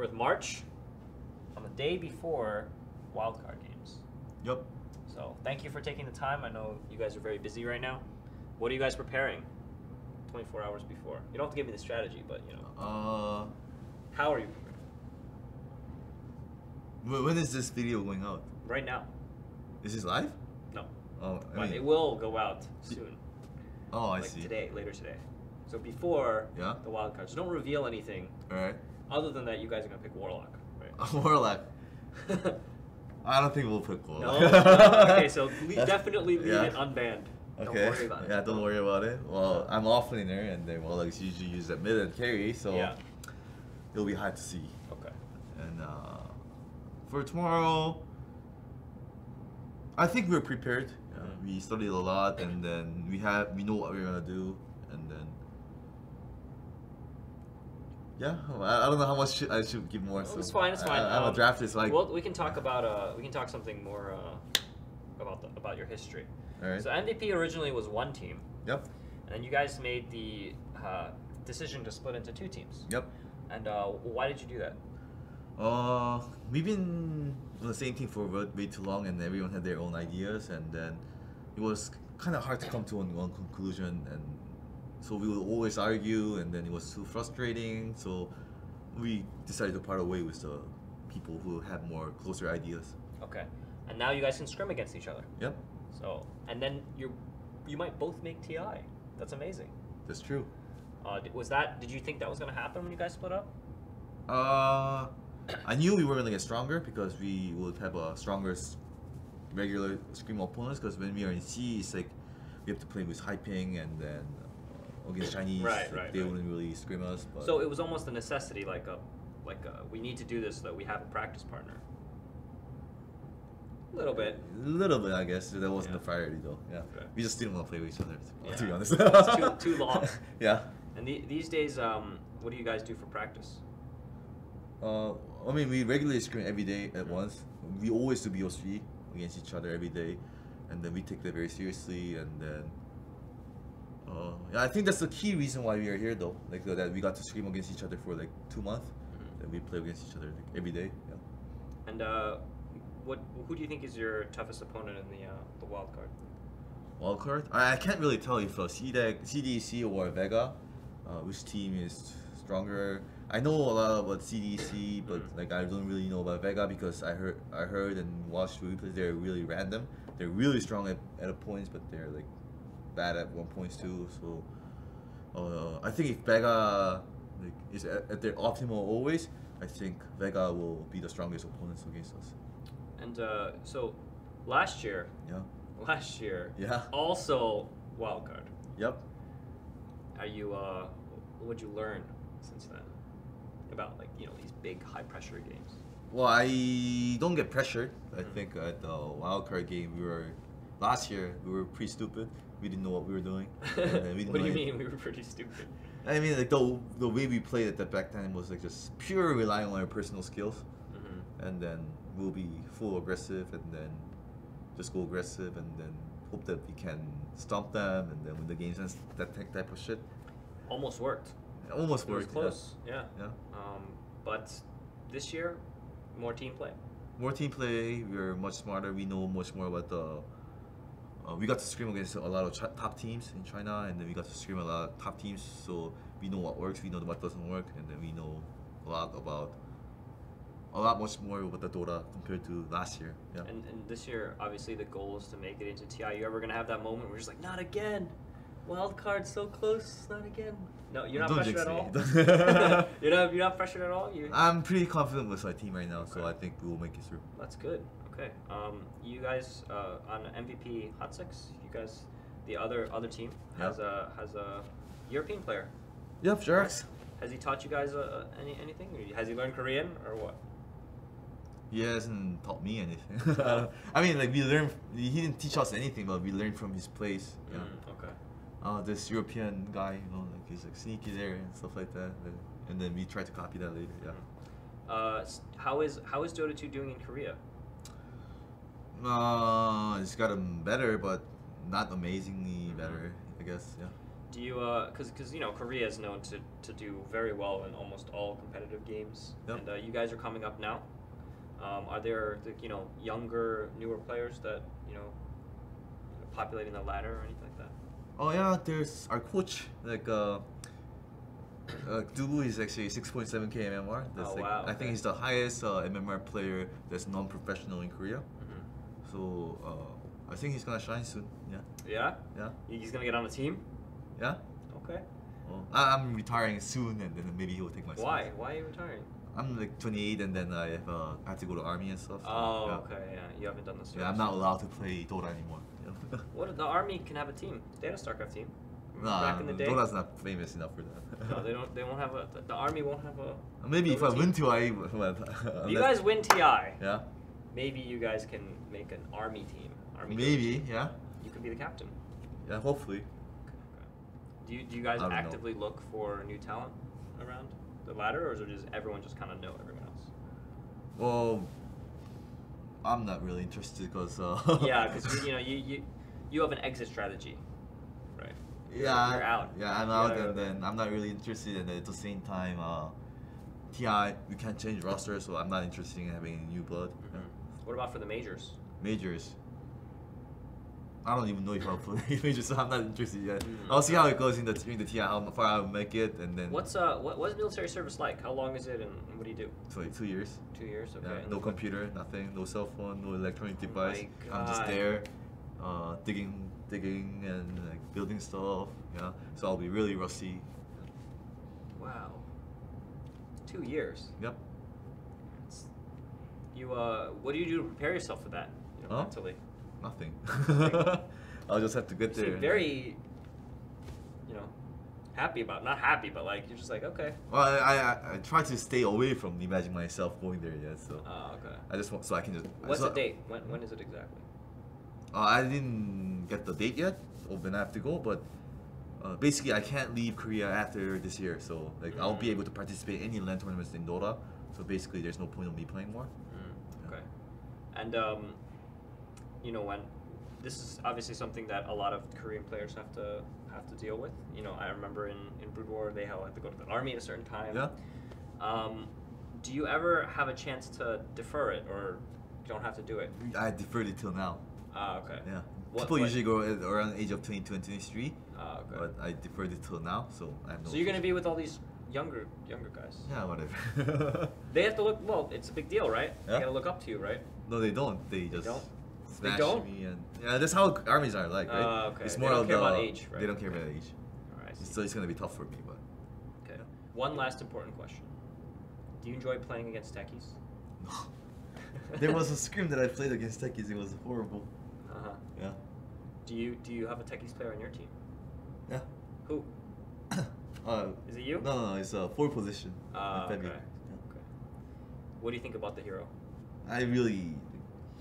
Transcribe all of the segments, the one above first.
Here with March on the day before wildcard games. Yep. So thank you for taking the time. I know you guys are very busy right now. What are you guys preparing? 24 hours before. You don't have to give me the strategy, but you know, Uh, how are you preparing? when is this video going out? Right now. Is this live? No. Oh, I But mean, it will go out soon. oh, I like see. today, later today. So before Yeah. the wild cards. Don't reveal anything All right. Other than that you guys are gonna pick Warlock, right? Warlock. I don't think we'll pick? Warlock. No? Okay, so le- definitely leave Yeah. it unbanned. Don't Okay. worry about it. Yeah, don't worry about it. Well, I'm offlaner, and then Warlock is usually used at mid and carry, so Yeah. it'll be hard to see. Okay. And uh, for tomorrow, I think we're prepared. Mhm. we studied a lot, and then we have we know what we're gonna do, and then yeah, I, I don't know how much I should give more. So it's fine. It's I- fine. I, am Um, a drafter, so like, well, we can talk about uh, we can talk something more uh, about the, about your history. all right. So MVP originally was one team, yep, and then you guys made the uh, decision to split into two teams. yep. And uh, why did you do that? Uh, we've been on the same team for way way too long, and everyone had their own ideas, and then it was kind of hard to come to one, one conclusion, and so we would always argue, and then it was too frustrating. So we decided to part away with the people who had more closer ideas. Okay. And now you guys can scrim against each other. Yep, So and then you you might both make TI. That's amazing. that's true. Uh, was that? Did you think that was gonna happen when you guys split up? Uh, I knew we were gonna get stronger because we would have a stronger regular scream opponents. Because when we are in C, it's like we have to play with high ping and then against Chinese, Right, like, right, they right. wouldn't really scream us. But So it was almost a necessity, like a like a, we need to do this so that we have a practice partner. A little bit. a little bit, I guess. That wasn't Yeah. the priority though. Yeah, Okay. we just didn't want to play with each other. To, to be Yeah. honest, It's too- too long. yeah. And the, these days, um, what do you guys do for practice? Uh, I mean, we regularly scrim every day at once. We always do BO3 against each other every day, and then we take that very seriously. And then, uh, yeah, I think that's the key reason why we are here, though. Like uh, that we got to scream against each other for like two months. Mhm. That we play against each other like, every day. Yeah. And uh, what who do you think is your toughest opponent in the uh, the wild card? Wild card? I, I can't really tell if uh, CDC or Vega, uh, which team is stronger. I know a lot about CDC, but Mm. like I don't really know about Vega because I heard I heard and watched replays. They're really random. They're really strong at, at points, but they're like bad at one points too. So uh, I think if Vega like is at, at their optimal always, I think Vega will be the strongest opponents against us. And uh, so, last year, Yeah. last year, Yeah. also wild card. Yep. Are you? Uh, what'd you learn since then about like you know these big high pressure games? Well, I don't get pressured. I think at the wild card game we were last year we were pretty stupid. We didn't know what we were doing. and we didn't what do you any- mean? We were pretty stupid. I mean, like the the way we played at that back then was like just pure relying on our personal skills, hmm and then we'll be full aggressive, and then just go aggressive, and then hope that we can stomp them, and then win the games and that ty- type of shit. Almost worked. It almost It was worked. yeah. close. Yeah. Yeah. Um, but this year, more team play. more team play. We're much smarter. We know much more about the. Uh, we got to scrim against a lot of ch- top teams in China, and then we got to scrim a lot of top teams. So we know what works. We know what doesn't work, and then we know a lot about. A lot much more about the Dota compared to last year. Yeah. And, and this year, obviously, the goal is to make it into TI. You ever gonna have that moment where you're just like, not again, wild card so close, not again. No, you're not Don't pressured at all. you're not. You're not pressured at all. You. I'm pretty confident with my team right now, so I think we will make it through. That's good. Okay. Um, you guys uh, on MVP Hot Six. You guys, the other other team has a has a European player. Yep, Jarx. Has he taught you guys uh, any anything? Has he learned Korean or what? He hasn't taught me anything. I mean, like we learned. He didn't teach us anything, but we learned from his plays. Yeah. Mm, okay. uh, this European guy, you know, like he's like sneaky there and stuff like that. And, and then we try to copy that later. Yeah. Uh, how is how is Dota 2 doing in Korea? Uh, it's gotten better, but not amazingly better, I guess. Yeah. Do you, uh, cause, cause you know Korea is known to, to do very well in almost all competitive games, Yep. and uh, you guys are coming up now. Um, are there, the, you know, younger, newer players that you know, populating the ladder or anything like that? Oh yeah, there's our coach. Like uh, uh Dubu is actually 6.7k MMR. That's Oh, like, wow, I think he's the highest uh, MMR player that's non-professional in Korea. So uh, I think he's gonna shine soon. Yeah, Yeah, yeah, he's gonna get on the team. yeah. Okay. Well, I- I'm retiring soon, and then maybe he'll take my. spot. Why? Why are you retiring? I'm like 28, and then I have, uh, I have to go to army and stuff. so, Oh, yeah. okay. Yeah, you haven't done this. Yeah, I'm not allowed to play Dota anymore. Yeah. What? The army can have a team. They had a StarCraft team. Nah, back in the day. Dota's not famous enough for that. no, they don't. They won't have a. The, the army won't have a. Maybe if I Dota win TI. you guys win TI, Yeah, maybe you guys can make an army team. Army. maybe. Yeah, You could be the captain. yeah. Hopefully. Do you, do you guys don't know. actively look for new talent around the ladder, or is it just everyone just kind of know everyone else? Well, I'm not really interested because. Uh, yeah, because you, you know you, you you have an exit strategy, right? You're- Yeah, you're out. Yeah, I'm out, and then I'm not really interested. And at the same time, uh, Ti we can't change roster, so I'm not interested in having new blood. Mhm. Yeah. What about for the majors? Majors. I don't even know if I'll play majors, so I'm not interested yet. Mm, I'll see how it goes in the in the TI, how far I'll make it, and then. What's uh what what's military service like? How long is it, and, what do you do? So like two years. Two years. Okay. Yeah, no computer, nothing, no cell phone, no electronic Oh device. I'm just there, uh, digging, digging, and like building stuff. Yeah, so I'll be really rusty. Wow. Two years. Yep. You uh, what do you do to prepare yourself for that? You know, Huh? mentally. Nothing. I'll just have to get there. very, you know, happy about not happy, but like you're just like okay. Well, I, I, I- try to stay away from imagining myself going there yet. So Oh, okay. I just want so I can just. What's so- the date? When when is it exactly? Uh, I didn't get the date yet of when I have to go, but uh, basically I can't leave Korea after this year. So like I'll be Mm. able to participate in any LAN tournaments in Dota. So basically, there's no point of me playing more. And um, you know when this is obviously something that a lot of Korean players have to have to deal with. You know, I remember in in Brood War they had to go to the army at a certain time. Yeah. Um, do you ever have a chance to defer it, or don't have to do it? I deferred it till now. Ah, okay. Yeah. What- People what- usually go around the age of 22 and 23, Ah, okay. but I deferred it till now, so I have no. so you're gonna be with all these younger younger guys. Yeah, whatever. They have to look. Well, it's a big deal, right? They Yeah. gotta look up to you, right? No, they don't. They just don't? smash don't? me and yeah, that's how armies are like, right? Ah, okay. It's They more don't of care the, about age, right? They don't care Okay. about age. All right. So it's gonna be tough for me, but Okay. One last important question. Do you enjoy playing against techies? No. there was a scrim that I played against techies. It was horrible. Uh huh. Yeah. Do you do you have a techies player on your team? Yeah. Who? uh, Is it you? No, no, no. It's a four position. With Femi. okay. Okay. What do you think about the hero? I really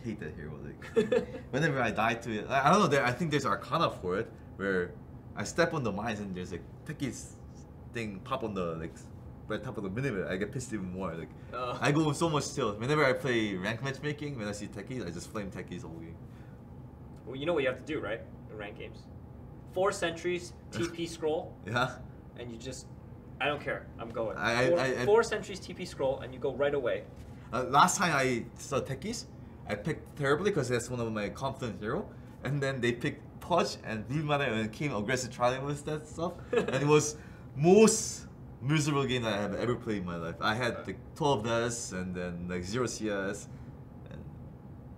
hate that hero. Like, whenever I die to it, I, I don't know. There, I think there's arcana for it where I step on the mines and there's like techies thing pop on the like right top of the minute. I get pissed even more. Like Uh. I go with so much still. Whenever I play rank matchmaking, when I see techies, I just flame techies all game. Well, you know what you have to do, right? In rank games. Four sentries, TP scroll, Yeah. and you just. I don't care. I'm going. I- four, I- I- four sentries, TP scroll, and you go right away. Uh, last time I saw techies, I picked terribly because that's one of my confident hero, and then they picked Pudge and Blue Mana and came aggressive trying with that stuff, and it was most miserable game that I have ever played in my life. I had like 12 deaths and then like zero CS, and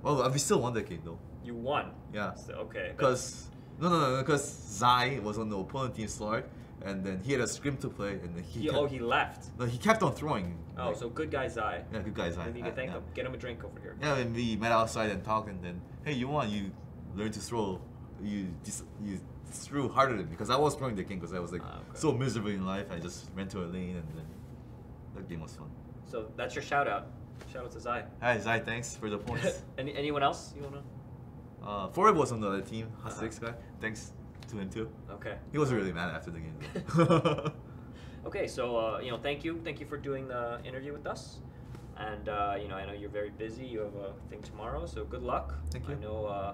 well, we still won that game though. You won. Yeah. So, okay. Because no, no, no, because Zai was on the opponent team start, and then he had a scrim to play, and then he He, kept, oh, he left. no, he kept on throwing. Oh, like- so good guy Zai. yeah, good guy Zai. Maybe you can thank yeah. him. Get him a drink over here. Yeah, and we met outside and talked, and then hey, you want you learn to throw, you just you threw harder than me because I was throwing the game because I was like Ah, okay. so miserable in life. I just went to a lane and then that game was fun. So that's your shout out. Shout out to Zai. Hi Zai, thanks for the points. Any, anyone else you wanna? uh, Foreb was on the other team, hot Uh-huh. six guy. Thanks to him too. Okay. He wasn't really mad after the game. Though. Okay, so uh, you know, thank you, thank you for doing the interview with us, and uh, you know, I know you're very busy. You have a thing tomorrow, so good luck. Thank you. I know uh,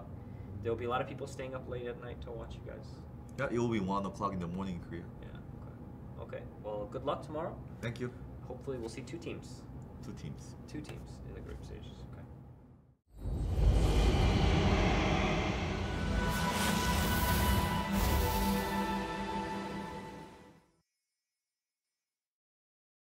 there will be a lot of people staying up late at night to watch you guys. Yeah, it will be one o'clock in the morning in Korea. Yeah. Okay. Okay. Well, good luck tomorrow. Thank you. Hopefully, we'll see two teams. Two teams. Two teams in the group stages.